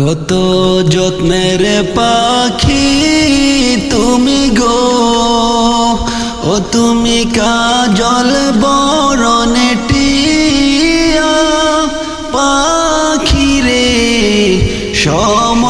কত যত্নের পাখি তুমি গো। ও তুমি কাজল বরণে টিয়া পাখি রে সময়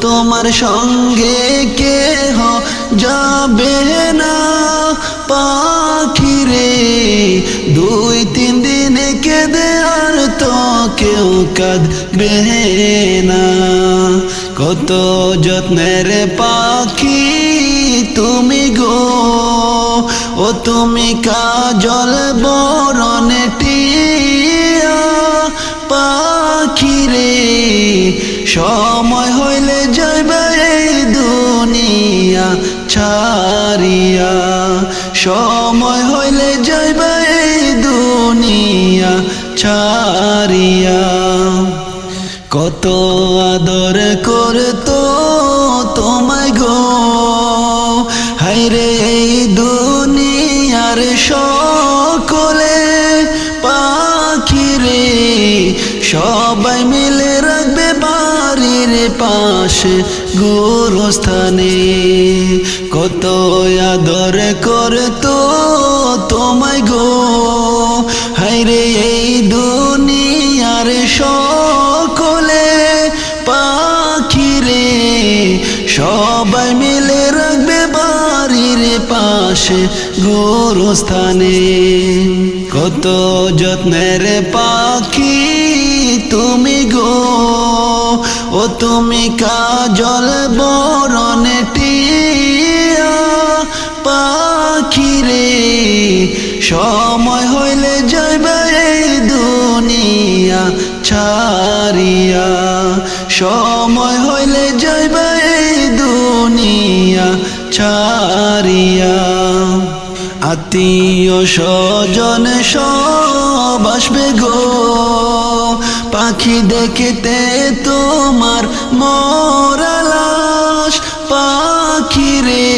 তোমার সঙ্গে কেহ যাবে না? পাখি রে দুই তিন দিনে কেঁদে আর তো কেউ কাঁদবে না। কত যত্নের পাখি তুমি গো। ও তুমি কাজল বরণে টিয়া পাখি রে, সময় হইলে যাইবে দুনিয়া ছাড়িয়া। সময় হইলে যাইবে দুনিয়া ছাড়িয়া। কত আদর করতো পাশে গোরস্থানে। কত আদর করতো তোমায় গো। হাইরে এই দুনিয়ার সকলে পাখি রে সবাই মিলে রাখবে বাড়ির পাশে গোরস্থানে। কত যত্নের পাখি তুমি গো। ও তুমি কাজল বরণে টিয়া পাখি রে সময় হইলে যাইবে দুনিয়া ছাড়িয়া। সময় হইলে যাইবে দুনিয়া ছাড়িয়া। আত্মীয় স্বজন সব আসবে গো। পাখি দেখতে তোমার মরালাস পাখি রে,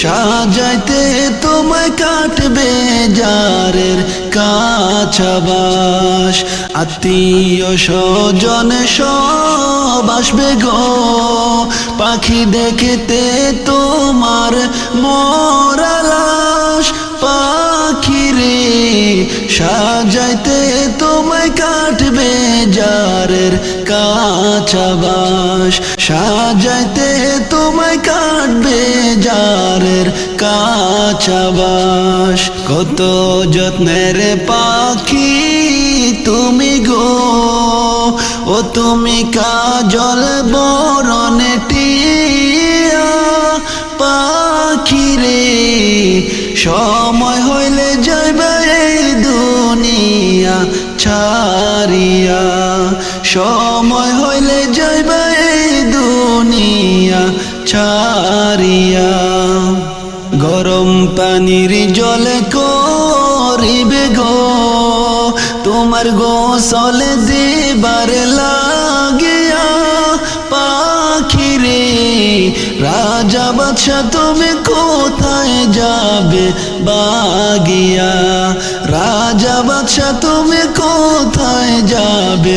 সাজাইতে তোমায় কাটবে যারের কাছাবাস। আত্মীয় স্বজন সব আসবে গো। পাখি দেখতে তোমার মরালাস সাজাইতে তোমায় কাটবে যারের কাছাবাস সাজাইতে তোমায় কাটবে যারের কাছাবাস কত যত্নের পাখি তুমি গো। ও তুমি কাজল বরণে টিয়া পাখি রে। সময় সময় হইলে যাইবে দুনিয়া ছাড়িয়া। গরম পানির জলে করিবে গো, তোমার গোসল দিবার লাগিয়া পাখি রে রাজা বাদশা তুমি কোথায় যাবে বাগিয়া? রাজা বাদশা তুমি কোথায় যাবে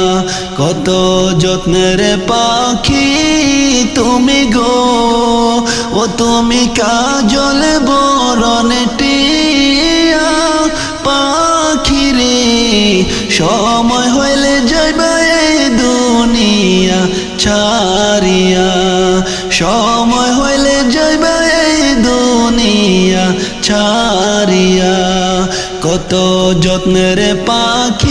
কত যত্নের পাখি তুমি গো। ও তুমি কাজল বরণ টিয়া পাখিরে সময় হইলে যাইবা দুনিয়া ছাড়িয়া। সময় হইলে যাইবা দুনিয়া ছাড়িয়া। কত যত্নের পাখি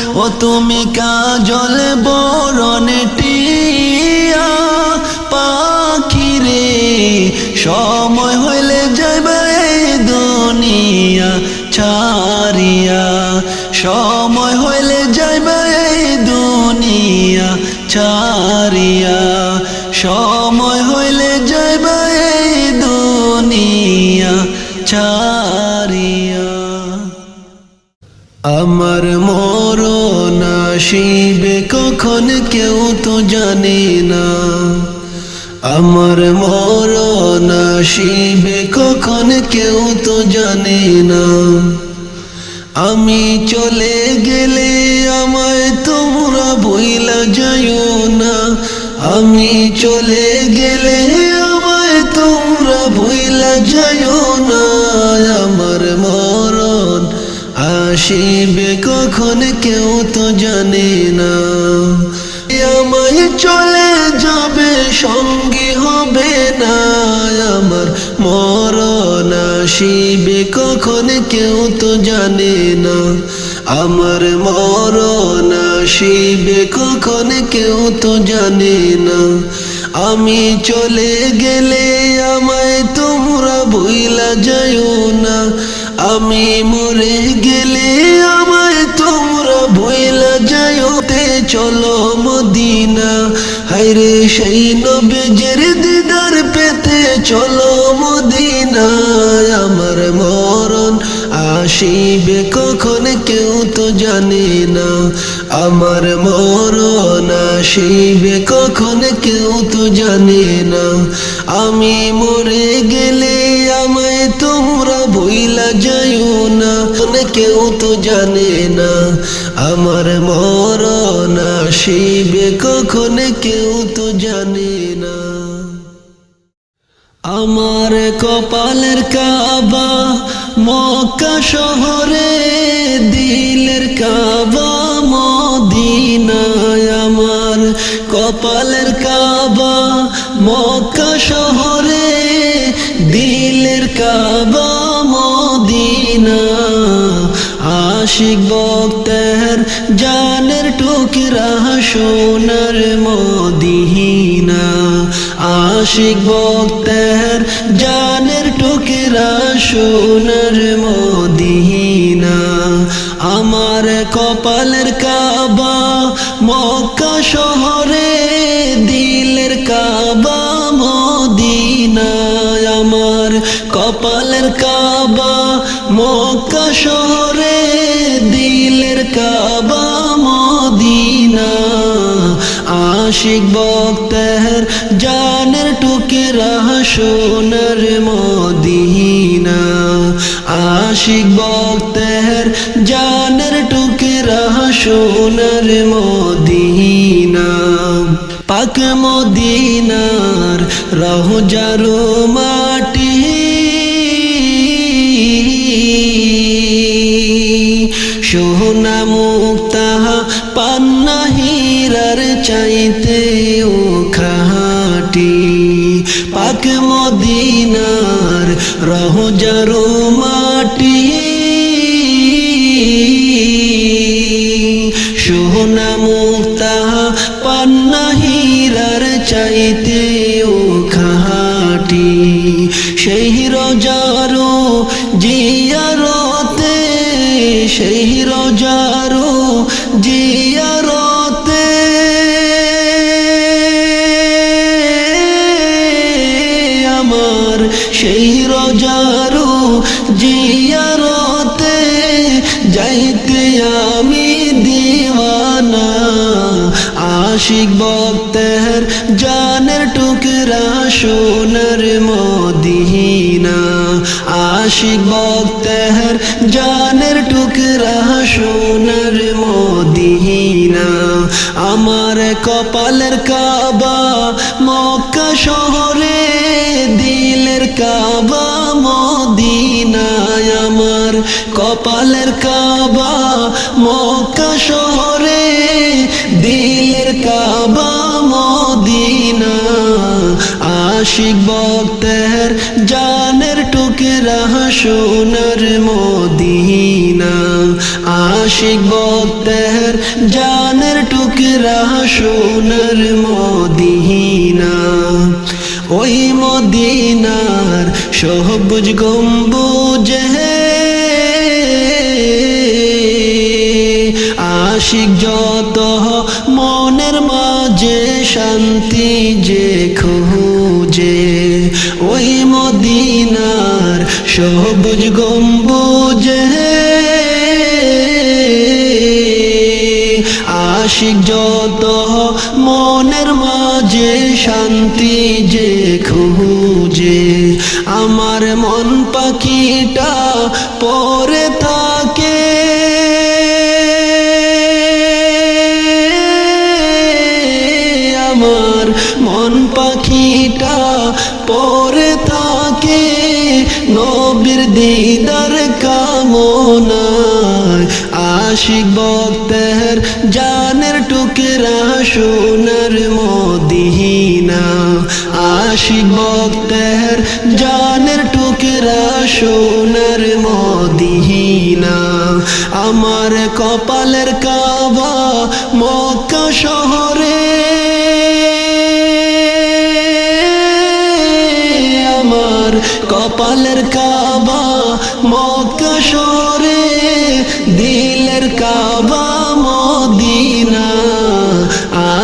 ও তুমি কাজল বরণে টিয়া পাখিরে সময় হইলে যাবে দুনিয়া ছাড়িয়া আসিবে কখন কেউ তো জানে না আমার মরণ আসিবে কখন কেউ তো জানে না আমি চলে গেলে আমায় তোমরা বইলা যাইও না আমি চলে গেলে আমায় তোমরা বইলা যাইও না আসিবে কখন কেউ তো জানে না। আমায় চলে যাবে, সঙ্গী হবে না। আমার মরণ আসিবে, কখন কেউ তো জানে না। আমার মরণ আসিবে, কখন কেউ তো জানে না। আমি চলে গেলে আমায় তোমরা ভুইলা যাইও না। আমি মরে গেলে আমায় তোমরা ভুইলা যাইতে চলো মদিনা। হাইরে সেই নবীজের দিদার পেতে চলো মদিনা আমার মরণ আসিবে কখন কেউ তো জানে না। আমার মরণ আসিবে কখন কেউ তো জানে না। আমি মরে গেলে আমায় তোমরা ভুইলা যাইও না কেউ তো জানে না। আমার মরণ আসিবে, কখন কেউ তো জানে না। আমার কপালের কাবা, মক্কা শহরে, দিলের কাবা, মদিনায় আমার কপালের কাবা, মক্কা শহরে কাবা মদিনা, আশিক বক্তের জানের টুকরা সোনার মদিনা, আশিক বক্তের জানের টুকরা সোনার মদিনা। আমার কপালের কাবা কপালের কাবা, মক্কা শহরে দিলের কাবা, মদিনা। আশিক বক্তের জানের টুকেরা সোনার মদিনা। আশিক বক্তের জানের টুকেরা সোনার মদিনা। পাক মদিনার রহজারো মাটি সোনা মুক্তা পান্না হীরার চাইতে ও খাটি পাক মদিনার রহজারো মাটি। সোনা মুক্তা জিয়ারতে যাইতে আমি দিওয়ানা। আশিক বক্তের জানের টুকরা সোনার মদিনা। আশিক বক্তের জানের টুকরা সোনার মদিনা। আমার কপালের কাবা মক্কা শহরে দিলের কাবা মদিনায় আমার, কপালের কাবা মক্কা শহরে। দিলের কাবা মদিনা আশিক বক্তের জানের টুকরা সোনার মদিনা আশিক বক্তের জানের টুকরা সোনার মদিনা ওই মদিনার সবুজ গম্বুজ আশিক যত মনের মাঝে শান্তি যে খুঁজে। ওই মদিনার সবুজ গম্বুজ আশিক যত মনের মাঝে শান্তি যে খুঁজে, আমার মন পাখিটা পরে থাকে। আমার মন পাখিটা পরে থাকে, নবীর দিদার কামনায়। আশিক টুকরা সোনার মদিনা, আশিক বক্তের জানের টুকরা সোনার মদিনা। আমার কপালের কাবা মক্কা শহরে। আমার কপালের কাবা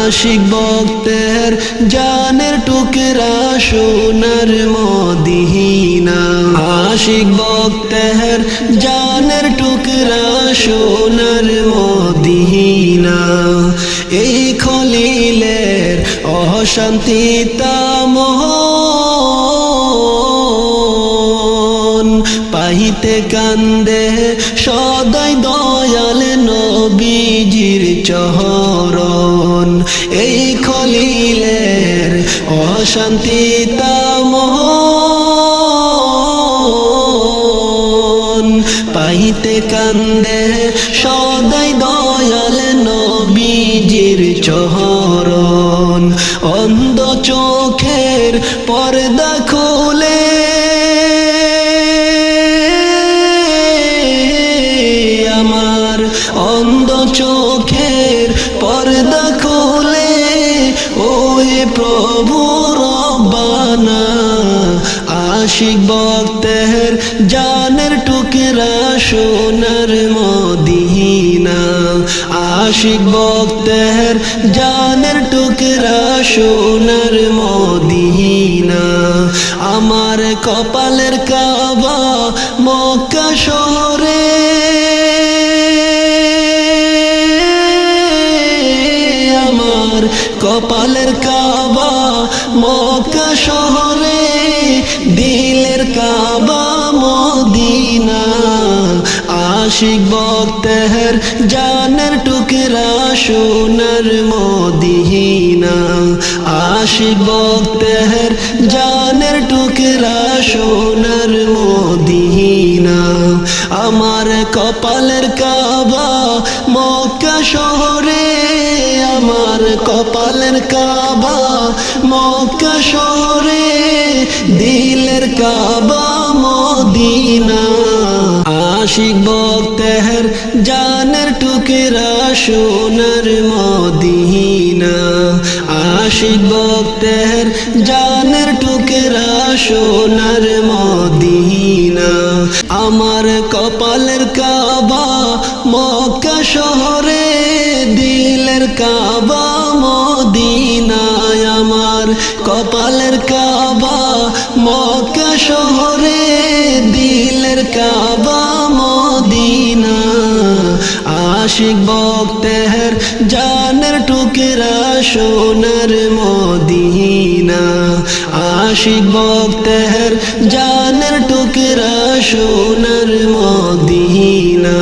আশিক বক্তের জানের টুকরা সোনার মদিনা। আশিক বক্তের জানের টুকরা সোনার মদিনা। এই খলিলের অশান্তি তামহন পাহিতে কান্দে সদাই দয়াল নবীজির চহরণ অশান্তি তাম পাইতে কান্দে সদাই দয়াল নবীজির চহরণ। অন্ধ চোখের পর্দা আশিক বক্তের জানের টুকরা সোনার মদিনা। আশিক বক্তের জানের টুকরা সোনার মদিনা। আমার কপালের কাবা মক্কা শহরে। আমার কপালের কাবা মক্কা শহরে। আশিক বক্তের জানের টুকরা সোনার মদিনা। আশিক বক্তের জানের টুকরা সোনার মদিনা। আমার কপালের কাবা মক্কা শহরে, আমার কপালের কাবা মক্কা শহরে, দিলের কাবা মদিনা। আশিক বক্তের জানের টুকরা সোনার মদিনা। আশিক ভক্তের জানের টুকরা সোনার মদিনা। আমার কপালের কাবা মক্কা শহরে, দিলের কাবা মদিনায়। আমার কপালের কাবা মক্কা শহরে, দিলের কাবা আশিক ভক্তের জানের টুকরা সোনার মদিনা। আশিক ভক্তের জানের টুকরা সোনার মদিনা।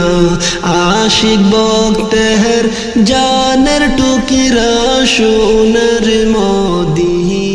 আশিক ভক্তের জানের টুকরা সোনার মদিনা।